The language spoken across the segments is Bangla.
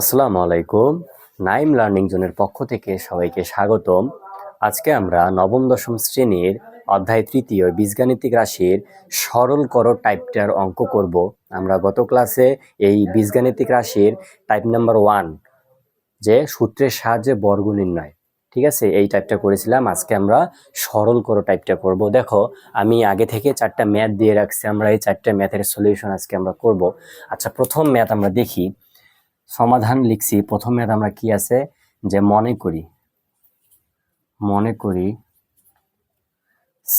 আসসালামু আলাইকুম। নাইম লার্নিং জোনের পক্ষ থেকে সবাইকে স্বাগতম। আজকে আমরা নবম, দশম শ্রেণির অধ্যায় তৃতীয় বীজগাণিতিক রাশির সরল করো টাইপটার অঙ্ক করব। আমরা গত ক্লাসে এই বীজগাণিতিক রাশির টাইপ নাম্বার ওয়ান যে সূত্রের সাহায্যে বর্গ নির্ণয়, ঠিক আছে? এই টাইপটা করেছিলাম। আজকে আমরা সরল করো টাইপটা করব। দেখো, আমি আগে থেকে চারটা ম্যাথ দিয়ে রাখছি। আমরা এই চারটা ম্যাথের সলিউশন আজকে আমরা করব। আচ্ছা প্রথম ম্যাথ আমরা দেখি। সমাধান লিখছি। প্রথম আমরা কি আছে? যে মনে করি মনে করি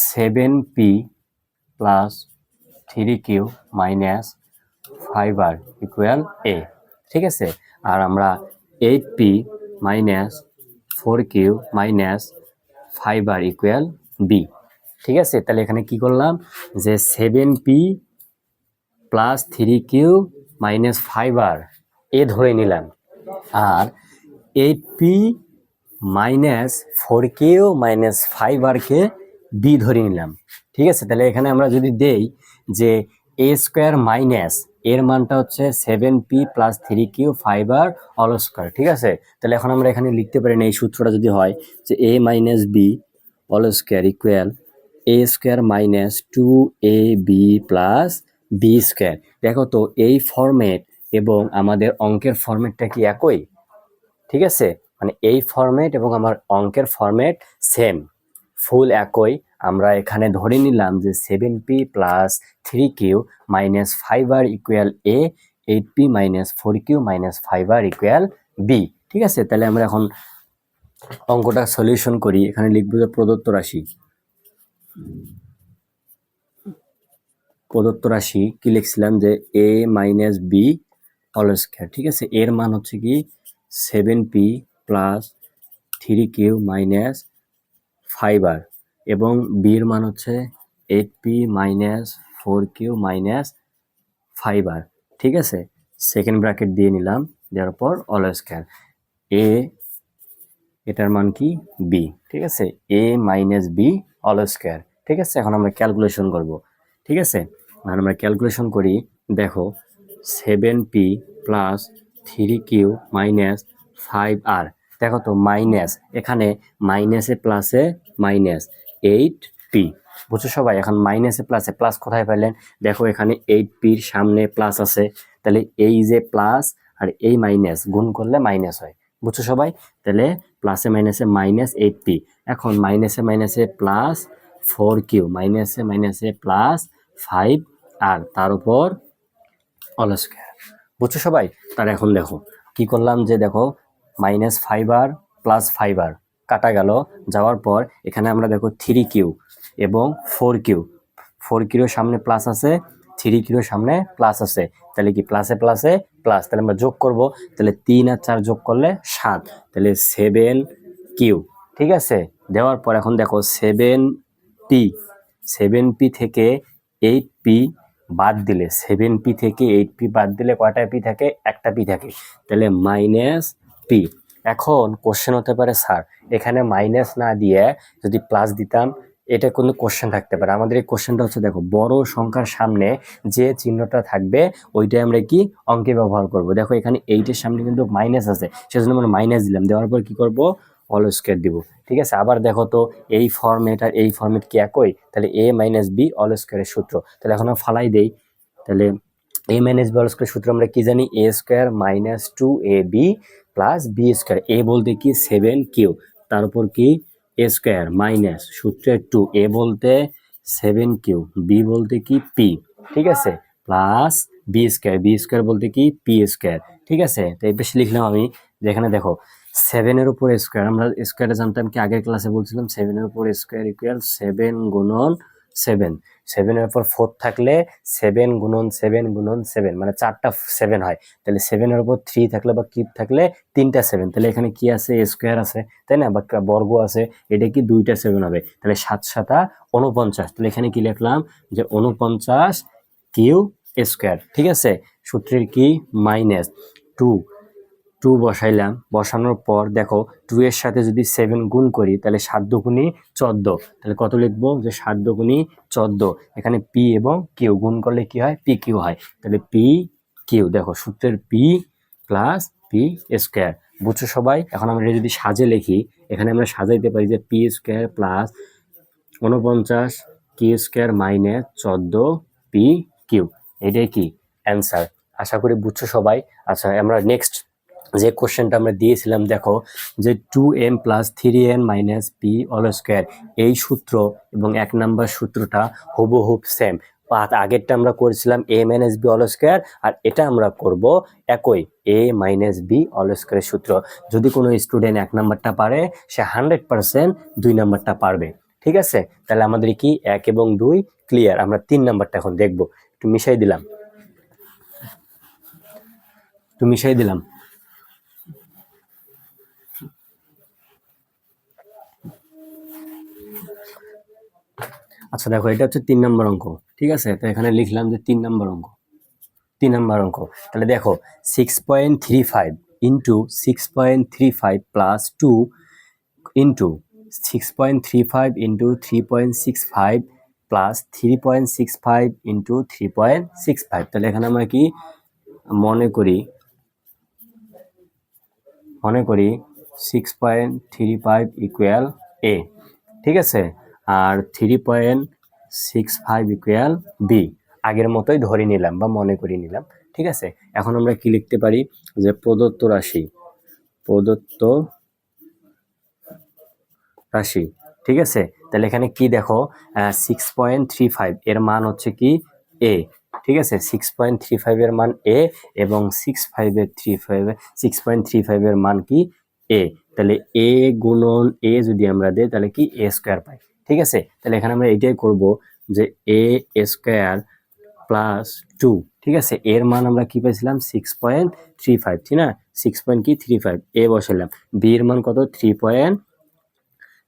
seven P plus three Q minus five R equal A ঠিক আছে? আর আমরা eight P minus four Q minus five R equal B ঠিক আছে? তাহলে এখানে কি করলাম? যে seven P plus three Q minus five R A ধরে নিলাম। আর eight P minus four Q minus five আরকে B ধরে নিলাম। ঠিক আছে? তাহলে এখানে আমরা যদি দেই যে এ স্কোয়ার মাইনাস এর মানটা হচ্ছে seven P plus three Q five R all square ঠিক আছে? তাহলে এখন আমরা এখানে লিখতে পারি না, এই সূত্রটা যদি হয় যে A minus B all square equal A square minus two A B plus B square দেখো তো, এই ফরম্যাট এবং আমাদের অঙ্কের ফরম্যাটটা কি একই? ঠিক আছে? মানে এই ফরম্যাট এবং আমার অঙ্কের ফরম্যাট সেম ফুল একই। আমরা এখানে ধরে নিলাম যে seven P plus three Q minus five R equal A eight P minus four Q minus five R equal B ঠিক আছে? তাহলে আমরা এখন অঙ্কটা সলিউশন করি। এখানে লিখব যে প্রদত্ত রাশি। প্রদত্ত রাশি কি লিখছিলাম যে A minus B all square ঠিক আছে? এর মান হচ্ছে কি? Seven P plus three Q minus five R এবং বির মান হচ্ছে eight P minus four Q minus five R ঠিক আছে? সেকেন্ড ব্র্যাকেট দিয়ে নিলাম, দেওয়ার পর অল স্কোয়ার এ এটার মান কি? বি ঠিক আছে? A minus B all square ঠিক আছে? এখন আমরা ক্যালকুলেশন করব, ঠিক আছে? এখন আমরা ক্যালকুলেশন করি, দেখো seven P plus three Q minus five R দেখো তো মাইনাস এখানে মাইনাসে প্লাসে মাইনাস এইট পি বুঝছ সবাই? এখন মাইনাসে প্লাসে প্লাস কোথায় পেলেন দেখো এখানে এইট পির সামনে প্লাস আছে। তাহলে এই যে প্লাস আর এই মাইনাস গুণ করলে মাইনাস হয়। বুঝছ সবাই? তাহলে প্লাসে মাইনাসে মাইনাস এইট পি এখন মাইনাসে মাইনাসে প্লাস ফোর কিউ মাইনাসে মাইনাসে প্লাস ফাইভ আর তার উপর অল স্কোয়ার বুঝছ সবাই? তার এখন দেখো, কি করলাম যে দেখো মাইনাস ফাইবার প্লাস ফাইবার কাটা গেল, যাওয়ার পর এখানে আমরা দেখো থ্রি কিউ এবং ফোর কিউ ফোর কিউর সামনে প্লাস আছে থ্রি কিউর সামনে প্লাস আছে। তাহলে কি প্লাসে প্লাসে প্লাস তাহলে আমরা যোগ করব, তাহলে তিন আর চার যোগ করলে সাত। তাহলে সেভেন কিউ ঠিক আছে? দেওয়ার পর এখন দেখো সেভেন পি সেভেন পি থেকে এইট পি বাদ দিলে সেভেন পি থেকে এইট পি বাদ দিলে কয়টা পি থাকে? একটা পি থাকে। তাহলে মাইনাস পি এখন কোশ্চেন হতে পারে স্যার এখানে মাইনাস না দিয়ে যদি প্লাস দিতাম, এটা কোনো কোশ্চেন থাকতে পারে। আমাদের এই কোশ্চেনটা হচ্ছে, দেখো, বড় সংখ্যার সামনে যে চিহ্নটা থাকবে, ওইটাই আমরা কি অঙ্কে ব্যবহার করব? দেখো, এখানে এইটের সামনে কিন্তু মাইনাস আছে। সেজন্য আমরা মাইনাস দিলাম। দেওয়ার পর কি করব? অল স্কোয়ার দিব। ঠিক আছে? আবার দেখো তো, এই ফর্মেট আর এই ফর্মেট কি একই? তাহলে এ মাইনাস বি অল স্কোয়ারের সূত্র। তাহলে এখন আমরা ফালাই দেই। তাহলে A minus B all square সূত্র আমরা কি জানি? A square minus two A B plus B square A বলতে কি? সেভেন কিউ তার উপর কি? এ স্কোয়ার মাইনাস সূত্রের টু এ বলতে সেভেন কিউ বি বলতে কি? পি ঠিক আছে? Plus B square B square বলতে কি? পি স্কোয়ার ঠিক আছে? তো এই বেশি লিখলাম আমি, যেখানে দেখো সেভেনের উপর স্কোয়ার আমরা স্কোয়ারে জানতাম কি আগের ক্লাসে বলছিলাম সেভেনের উপর স্কোয়ার ইকুয়াল সেভেন গুণন সেভেন সেভেনের উপর ফোর থাকলে সেভেন গুণন সেভেন গুণন সেভেন মানে চারটা সেভেন হয়। তাহলে সেভেনের উপর থ্রি থাকলে বা কিউব থাকলে তিনটা সেভেন তাহলে এখানে কি আছে? স্কোয়ার আছে, তাই না? বা বর্গ আছে, এটা কি দুইটা সেভেন হবে? তাহলে সাত সাতা উনপঞ্চাশ তাহলে এখানে কি লিখলাম? যে উনপঞ্চাশ কিউ স্কোয়ার। ঠিক আছে? সূত্রের কি? মাইনাস টু টু বসাইলাম। বসানোর পর দেখো টু এর সাথে যদি সেভেন গুণ করি, তাহলে সাত দুগুণি চোদ্দ। তাহলে কত লিখব? যে সাত দুগুণি চোদ্দ। এখানে পি এবং কিউ গুণ করলে কি হয়? পি কিউ হয়। তাহলে পি কিউ দেখো সূত্রের পি প্লাস পি স্কোয়ার বুঝছ সবাই? এখন আমরা যদি সাজে লিখি, এখানে আমরা সাজাইতে পারি যে পি স্কোয়ার প্লাস উনপঞ্চাশ কিউ স্কোয়ার মাইনাস চোদ্দ পি কিউ এটাই কি? অ্যান্সার আশা করি বুঝছ সবাই? আচ্ছা আমরা নেক্সট যে কোশ্চেনটা আমরা দিয়েছিলাম, দেখো যে two M plus three N minus P all square এই সূত্র এবং এক নাম্বার সূত্রটা হুবহুব সেম আগেরটা আমরা করেছিলাম A minus B all square আর এটা আমরা করব একই এ মাইনাস বি অল স্কোয়ারের সূত্র। যদি কোনো স্টুডেন্ট এক নাম্বারটা পারে, সে হান্ড্রেড পার্সেন্ট দুই নাম্বারটা পারবে। ঠিক আছে? তাহলে আমাদের কি এক এবং দুই ক্লিয়ার আমরা তিন নাম্বারটা এখন দেখব। একটু মিশাই দিলাম। একটু মিশাই দিলাম। আচ্ছা দেখো, এটা হচ্ছে তিন নম্বর অঙ্ক, ঠিক আছে? তো এখানে লিখলাম যে তিন নম্বর অঙ্ক, তিন নম্বর অঙ্ক। তাহলে দেখো six point three five into six point three five plus two into six point three five into three point six five plus three point six five into three point six five তাহলে এখানে আমরা কি, মনে করি মনে করি six point three five equal A ঠিক আছে? আর three point six five equal B আগের মতোই ধরে নিলাম বা মনে করে নিলাম, ঠিক আছে? এখন আমরা কি লিখতে পারি? যে প্রদত্ত রাশি প্রদত্ত রাশি, ঠিক আছে? তাহলে এখানে কি দেখো? সিক্স পয়েন্ট থ্রি ফাইভ এর মান হচ্ছে কি? এ ঠিক আছে? সিক্স পয়েন্ট থ্রি ফাইভের মান এ এবং সিক্স ফাইভের three five six point three ফাইভের মান কি? এ তাহলে এ গুণন এ যদি আমরা দেই, তাহলে কি? এ স্কোয়ার পাই। ঠিক আছে? তাহলে এখানে আমরা এটাই করব যে এ স্কোয়ার প্লাস টু ঠিক আছে? এর মান আমরা কি পাইছিলাম? সিক্স পয়েন্ট থ্রি ফাইভ ঠিক না? সিক্স পয়েন্ট কি? থ্রি ফাইভ এ বসালাম বি এর মান কত? Three point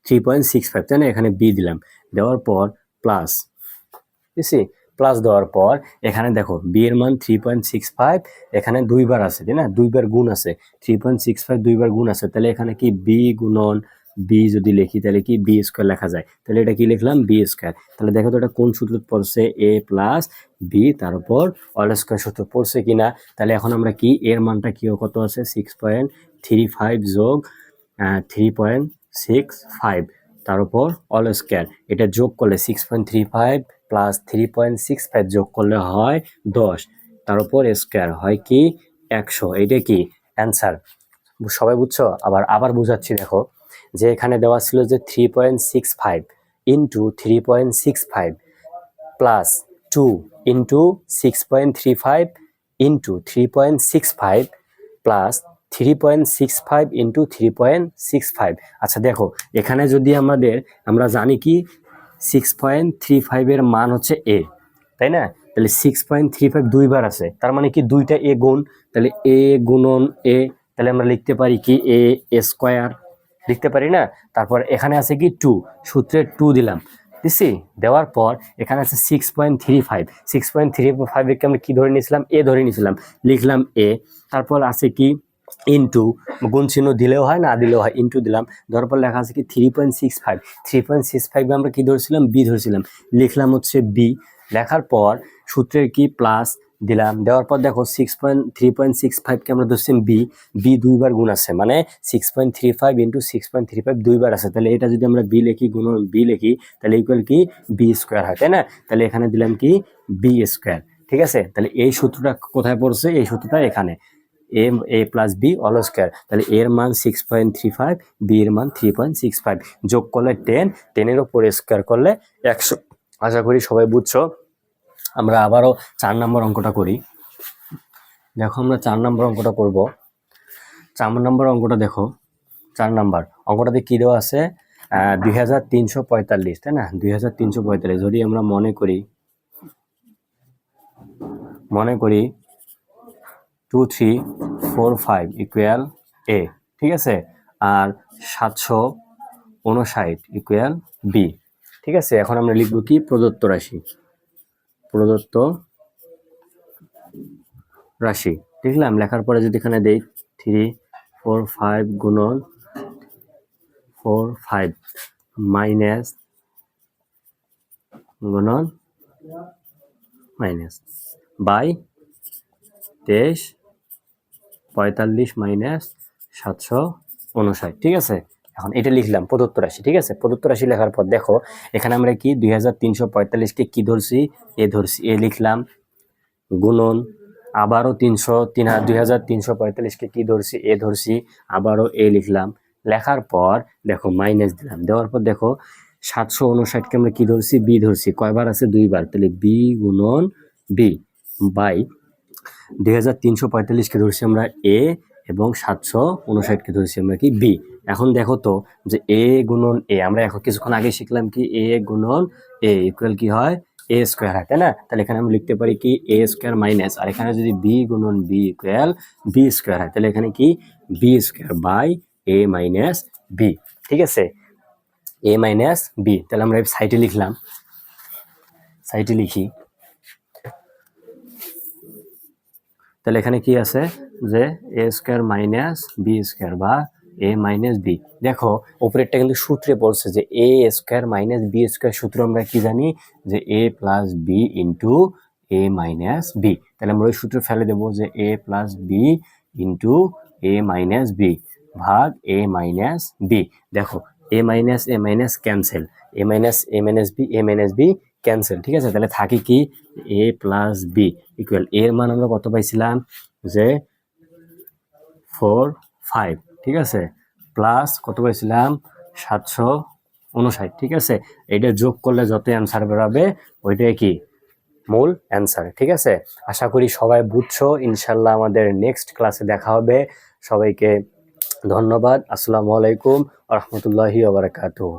three point six five তাই না? এখানে বি দিলাম। দেওয়ার পর প্লাস ঠিক আছে প্লাস দেওয়ার পর এখানে দেখো বি এর মান থ্রি পয়েন্ট সিক্স ফাইভ এখানে দুইবার আছে, তাই না? দুইবার গুণ আছে। থ্রি পয়েন্ট সিক্স ফাইভ দুইবার গুণ আছে। তাহলে এখানে কি? বি গুণন বি যদি লিখি, তাহলে কি বি স্কোয়ার লেখা যায়? তাহলে এটা কি লিখলাম? বি স্কোয়ার তাহলে দেখো তো এটা কোন সূত্র পড়ছে? এ প্লাস বি তার উপর অল স্কোয়ার সূত্র পড়ছে কি না তাহলে এখন আমরা কি? এর মানটা কি কত আছে? সিক্স পয়েন্ট থ্রি ফাইভ যোগ থ্রি পয়েন্ট সিক্স ফাইভ তার উপর অল স্কোয়ার এটা যোগ করলে six point three five plus three point six five যোগ করলে হয় দশ। তার উপর স্কোয়ার হয় কি? একশো। এটা কি? অ্যান্সার সবাই বুঝছ? আবার আবার বুঝাচ্ছি, দেখো। যে এখানে দেওয়া ছিল যে three point six five into three point six five plus two into six point three five into three point six five plus three point six five into three point six five আচ্ছা দেখো, এখানে যদি আমাদের, আমরা জানি কি সিক্স পয়েন্ট থ্রি ফাইভের মান হচ্ছে এ তাই না? তাহলে সিক্স পয়েন্ট থ্রি ফাইভ দুইবার আছে, তার মানে কি দুইটা এ গুণ, তাহলে এ গুণন এ তাহলে আমরা লিখতে পারি কি এ স্কোয়ার লিখতে পারি না? তারপর এখানে আছে কি টু সূত্রে টু দিলাম। দিচ্ছি দেওয়ার পর এখানে আছে six point three five six point three ফাইভকে আমরা কী ধরে নিয়েছিলাম? এ ধরে নিয়েছিলাম। লিখলাম এ তারপর আছে কি? ইন্টু গুণ চিহ্ন দিলেও হয়, না দিলেও হয় ইন্টু দিলাম। দেওয়ার পর লেখা আছে কি? Three point six five three point six ফাইভে আমরা কী ধরেছিলাম? বি ধরেছিলাম। লিখলাম হচ্ছে বি লেখার পর সূত্রের কি? প্লাস দিলাম। দেওয়ার পর দেখো six point three point six ফাইভকে আমরা ধরছি বি বি দুইবার গুণ আছে। মানে six point three five into six point three five দুইবার আছে। তাহলে এটা যদি আমরা বি লিখি, গুণ বি লিখি, তাহলে ইকুয়াল কি? বি স্কোয়ার হয়, তাই না? তাহলে এখানে দিলাম কি? বি স্কোয়ার ঠিক আছে? তাহলে এই সূত্রটা কোথায় পড়ছে? এই সূত্রটা এখানে। A A plus B all square তাহলে এর মান six point three five B এর মান থ্রি পয়েন্ট সিক্স ফাইভ যোগ করলে টেন টেনের ওপর স্কোয়ার করলে একশো। আশা করি সবাই বুঝছ। আমরা আবারও চার নম্বর অঙ্কটা করি। দেখো আমরা চার নম্বর অঙ্কটা করব। চার নম্বর অঙ্কটা দেখো, চার নম্বর। অঙ্কটাতে কী দেওয়া আছে? দুই হাজার তিনশো পঁয়তাল্লিশ, তাই না? দুই হাজার তিনশো পঁয়তাল্লিশ। যদি আমরা মনে করি মনে করি two three four five equal A, ঠিক আছে? আর সাতশো উনষাট ইকুয়াল বি, ঠিক আছে? এখন আমরা লিখব কি? প্রদত্ত রাশি। প্রদত্ত রাশি লিখলাম লেখার পরে যদি এখানে দেই থ্রি ফোর ফাইভ গুণন ফোর ফাইভ মাইনাস গুণন মাইনাস বাই তেইশ, পঁয়তাল্লিশ মাইনাস সাতশো উনষাট, ঠিক আছে? এখন এটা লিখলাম প্রদত্ত রাশি, ঠিক আছে? প্রদত্ত রাশি লেখার পর দেখো, এখানে আমরা কি? দুই হাজার তিনশো পঁয়তাল্লিশকে কী ধরছি? এ ধরছি, এ লিখলাম। গুণন, আবারও তিনশো, তিন দুই হাজার তিনশো পঁয়তাল্লিশকে কী ধরছি? এ ধরছি, আবারও এ লিখলাম। লেখার পর দেখো মাইনাস দিলাম। দেওয়ার পর দেখো, সাতশো উনষাটকে আমরা কী ধরছি? বি ধরছি। কয়বার আছে? দুইবার। তাহলে বি গুণন বি বাই দুই হাজার তিনশো পঁয়তাল্লিশকে ধরছি আমরা এ এবং সাতশো উনষাটকে ধরছি আমরা কি? বি। এখন দেখো তো যে এ গুণন এ আমরা এখন কিছুক্ষণ আগে শিখলাম কি এ গুণন এ ইকুয়াল কি হয়? এ স্কোয়ার হয়, তাই না? তাহলে এখানে আমি লিখতে পারি কি এ স্কোয়ার মাইনাস আর এখানে যদি বি গুণন বি ইকুয়াল বি স্কোয়ার হয়, তাহলে এখানে কি? B square by A minus B ঠিক আছে? এ মাইনাস বি তাহলে আমরা সাইডে লিখলাম সাইডে লিখি। তাহলে এখানে কি আছে? যে A square minus B square বা এ মাইনাস বি দেখো, উপরেরটা কিন্তু সূত্রে পড়ছে যে A square minus B square সূত্র আমরা কি জানি? যে A plus B into A minus B তাহলে আমরা ওই সূত্র ফেলে দেবো যে A plus B into A minus B ভাগ এ মাইনাস বি দেখো A minus A minus cancel A minus A minus B A minus B cancel ঠিক আছে? তাহলে থাকে কি? এ প্লাস বি ইকুয়াল এর মান আমরা কত পাইছিলাম? যে ফোর ফাইভ ঠিক আছে? প্লাস কত পাইছিলাম সাতশো উনষাট ঠিক আছে? এটা যোগ করলে যত অ্যান্সার বেরোবে, ওইটাই কি? মূল অ্যান্সার ঠিক আছে? আশা করি সবাই বুঝছ। ইনশাল্লাহ আমাদের নেক্সট ক্লাসে দেখা হবে। সবাইকে ধন্যবাদ। আসসালামু আলাইকুম। রহমতুল্লাহি ওবরাকাতুহ